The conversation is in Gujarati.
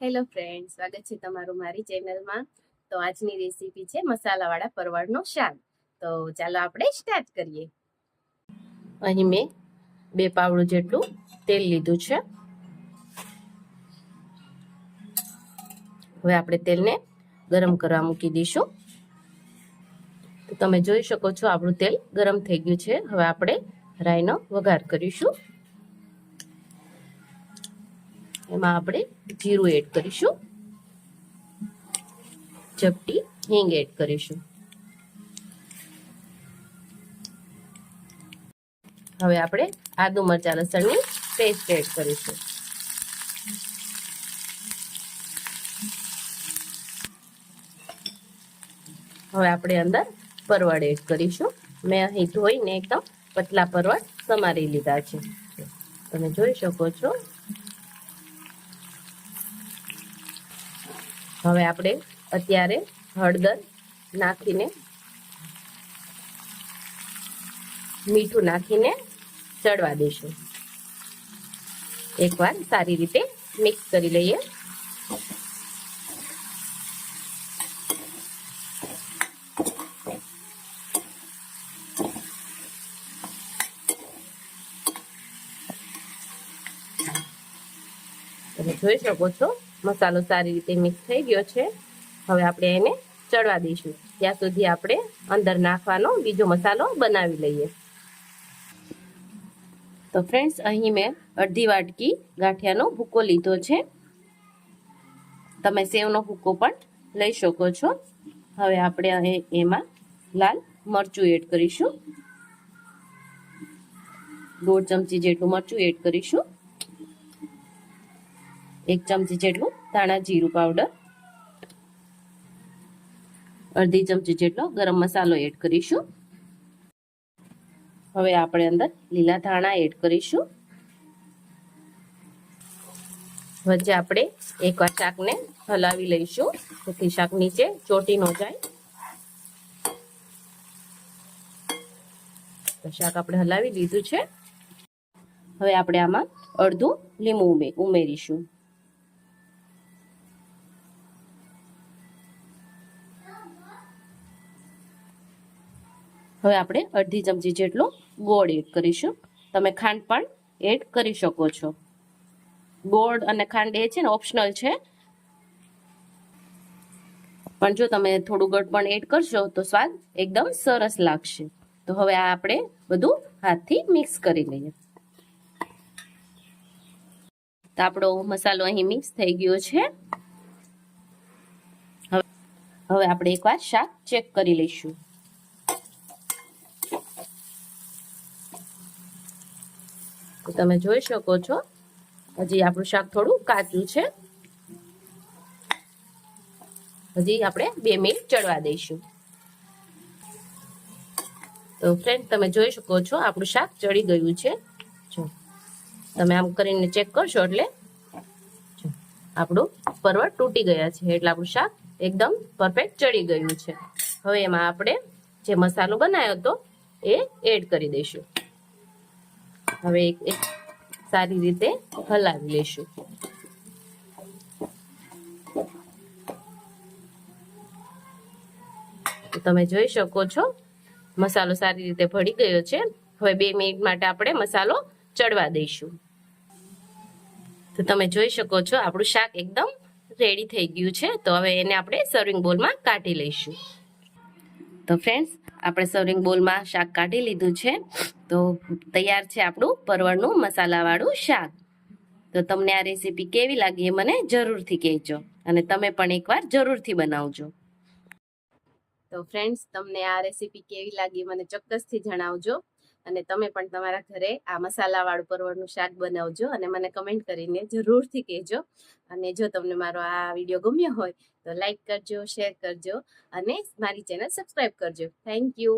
હેલો ફ્રેન્ડ સ્વાગત છે તમારું મારી ચેનલમાં તો આજની રેસીપી છે મસાલાવાળા પરવળનું શાક. તો ચાલો આપણે સ્ટાર્ટ કરીએ. અહીં મેં બે પાવડું જેટલું તેલ લીધું છે. હવે આપણે તેલને ગરમ કરવા મૂકી દઈશું. તો તમે જોઈ શકો છો આપણું તેલ ગરમ થઈ ગયું છે. હવે આપણે રાઈનો વઘાર કરીશું. એમાં આપણે જીરું એડ કરીશું. ચપટી હિંગ એડ કરીશું. હવે આપણે આદુ મરચા લસણની પેસ્ટ એડ કરીશું. હવે આપણે અંદર પરવળ એડ કરીશું. મેં અહીં ધોઈને એકદમ પતલા પરવળ સમારી લીધા છે. તમે જોઈ શકો છો હવે આપણે અત્યારે હળદર નાખીને, મીઠું નાખીને ચડવા દઈશું. એકવાર સારી રીતે મિક્સ કરી લઈએ. તમે જોઈ શકો છો મસાલો સારી રીતે મિક્સ થઈ ગયો છે. હવે આપણે એને ચડવા દઈશું. ત્યાં સુધી આપણે અંદર નાખવાનો બીજો મસાલો બનાવી લઈએ. તો ફ્રેન્ડ્સ અહીં મેં અડધી વાટકી ગાંઠિયાનો ભૂકો લીધો છે. તમે સેવનો ભૂકો પણ લઈ શકો છો. હવે આપણે એમાં લાલ મરચું એડ કરીશું. દોઢ ચમચી જેટલું મરચું એડ કરીશું. એક ચમચી જેટલું ધાણા જીરું પાવડર અડધી ચમચી જેટલો ગરમ મસાલો એડ કરીશું. હવે આપણે અંદર લીલા ધાણા એડ કરીશું. વચ્ચે આપણે એકવાર શાકને હલાવી લઈશું, જેથી શાક નીચે ચોટી ન જાય. શાક આપણે હલાવી લીધું છે. હવે આપણે આમાં અડધું લીંબુ ઉમેરીશું. હવે આપણે અડધી ચમચી જેટલો ગોળ એડ કરીશું. તમે ખાંડ પણ એડ કરી શકો છો. ગોળ અને ખાંડ એ છે ને ઓપ્શનલ છે. પણ જો તમે થોડું ગળ પણ એડ કરશો તો સ્વાદ એકદમ સરસ લાગશે. તો હવે આ આપણે બધું હાથથી મિક્સ કરી લઈએ. તો આપણો મસાલો અહીં મિક્સ થઈ ગયો છે. હવે આપણે એકવાર શાક ચેક કરી લઈશું. તો તમે જોઈ શકો છો. હજી આપણું શાક થોડું કાચું છે. હજી આપણે બે મિનિટ ચડવા દઈશું. તો ફ્રેન્ડ તમે જોઈ શકો છો, આપણું શાક ચડી ગયું છે. તમે આમ કરીને ચેક કરશો એટલે આપણું પરવળ તૂટી ગયા છે એટલે આપણું શાક એકદમ પરફેક્ટ ચડી ગયું છે. હવે એમાં આપણે જે મસાલો બનાવ્યો હતો એ એડ કરી દઈશું. હવે એક સારી રીતે હલાવી લેશું. તમે જોઈ શકો છો, મસાલો સારી રીતે ભળી ગયો છે. હવે બે મિનિટ માટે આપણે મસાલો ચડવા દઈશું. તો તમે જોઈ શકો છો, આપણું શાક એકદમ રેડી થઈ ગયું છે. તો હવે એને આપણે સર્વિંગ બોલમાં કાઢી લઈશું. તો ફ્રેન્ડ્સ આપણે સર્વિંગ બોલમાં શાક કાઢી લીધું છે. તો તૈયાર છે આપણું પરવળનું મસાલાવાળું શાક. તો તમને આ રેસીપી કેવી લાગી એ મને જરૂરથી કહેજો. અને તમે પણ એકવાર જરૂરથી બનાવજો. તો ફ્રેન્ડ્સ તમને આ રેસીપી કેવી લાગી મને ચોક્કસથી જણાવજો. અને તમે પણ તમારા ઘરે આ મસાલાવાળું પરવળનું શાક બનાવજો અને મને કમેન્ટ કરીને જરૂરથી કહેજો. અને જો તમને મારો આ વીડિયો ગમ્યો હોય તો લાઈક કરજો શેર કરજો અને મારી ચેનલ સબસ્ક્રાઈબ કરજો. Thank you